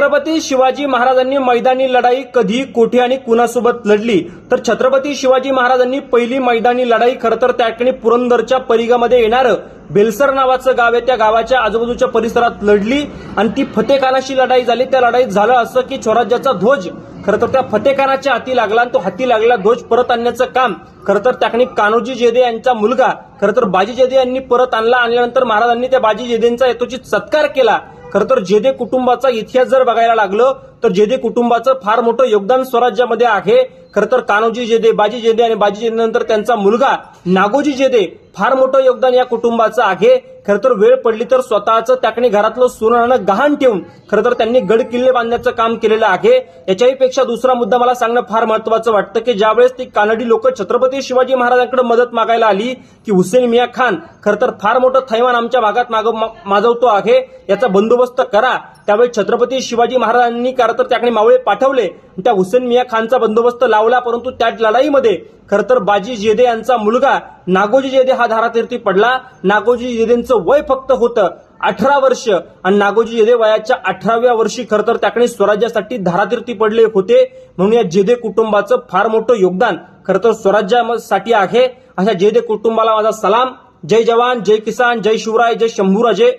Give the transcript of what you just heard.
छत्रपती शिवाजी महाराजांनी मैदानी लढाई कधी कोठे आणि कुणासोबत लढली तर छत्रपती शिवाजी महाराजांनी पहिली मैदानी लढाई खरं तर त्या ठिकाणी पुरंदरच्या परिघामध्ये येणारं बेलसर नावाचं गाव आहे. त्या गावाच्या आजूबाजूच्या परिसरात लढली आणि ती फतेखानाशी लढाई झाली. त्या लढाईत झालं असं की स्वराज्याचा ध्वज खरं तर त्या फतेखानाच्या हाती लागला आणि तो हाती लागलेला ध्वज परत आणण्याचं काम खरं तर त्या कान्होजी जेदे यांचा मुलगा खरं तर बाजी जेदे यांनी परत आणला. आणल्यानंतर महाराजांनी त्या बाजी जेदेंचा यथोचित सत्कार केला. खरं तर जेदे कुटुंबाचा इतिहास जर बघायला लागलं तर जेदे कुटुंबाचं फार मोठं योगदान स्वराज्यामध्ये आहे. खरं तर कान्होजी जेदे बाजी जेदे आणि बाजी जेदे नंतर त्यांचा मुलगा नागोजी जेदे फार मोठं योगदान या कुटुंबाचं आहे. खरं तर वेळ पडली तर स्वतःचं त्याकडे घरातलं सोनं गहाण ठेवून खरं तर त्यांनी गड किल्ले बांधण्याचं काम केलेलं आहे. याच्याही पेक्षा दुसरा मुद्दा मला सांगणं फार महत्वाचं वाटतं की ज्यावेळेस ती कानडी लोक छत्रपती शिवाजी महाराजांकडे मदत मागायला आली की हुसेन मिया खान खरं तर फार मोठं थैमान आमच्या भागात मागव मा- माजवतो आहे. याचा बंदोबस्त करा. त्यावेळी छत्रपती शिवाजी महाराजांनी खरं तर त्याकडे मावळे पाठवले. त्या हुसेन मिया खानचा बंदोबस्त लावला परंतु त्या लढाईमध्ये खरं तर बाजी जेदे यांचा मुलगा नागोजी जेदे हा धारातीर्थी पडला. नागोजी जेदेंचं वय फक्त होतं अठरा वर्ष. आणि नागोजी जेदे वयाच्या अठराव्या वर्षी खरं तर त्याकडे स्वराज्यासाठी धारातीर्थी पडले होते. म्हणून या जेदे कुटुंबाचं फार मोठं योगदान खरं तर स्वराज्यासाठी आहे. अशा जेदे कुटुंबाला माझा सलाम. जय जवान जय किसान जय शिवराय जय शंभूराजे.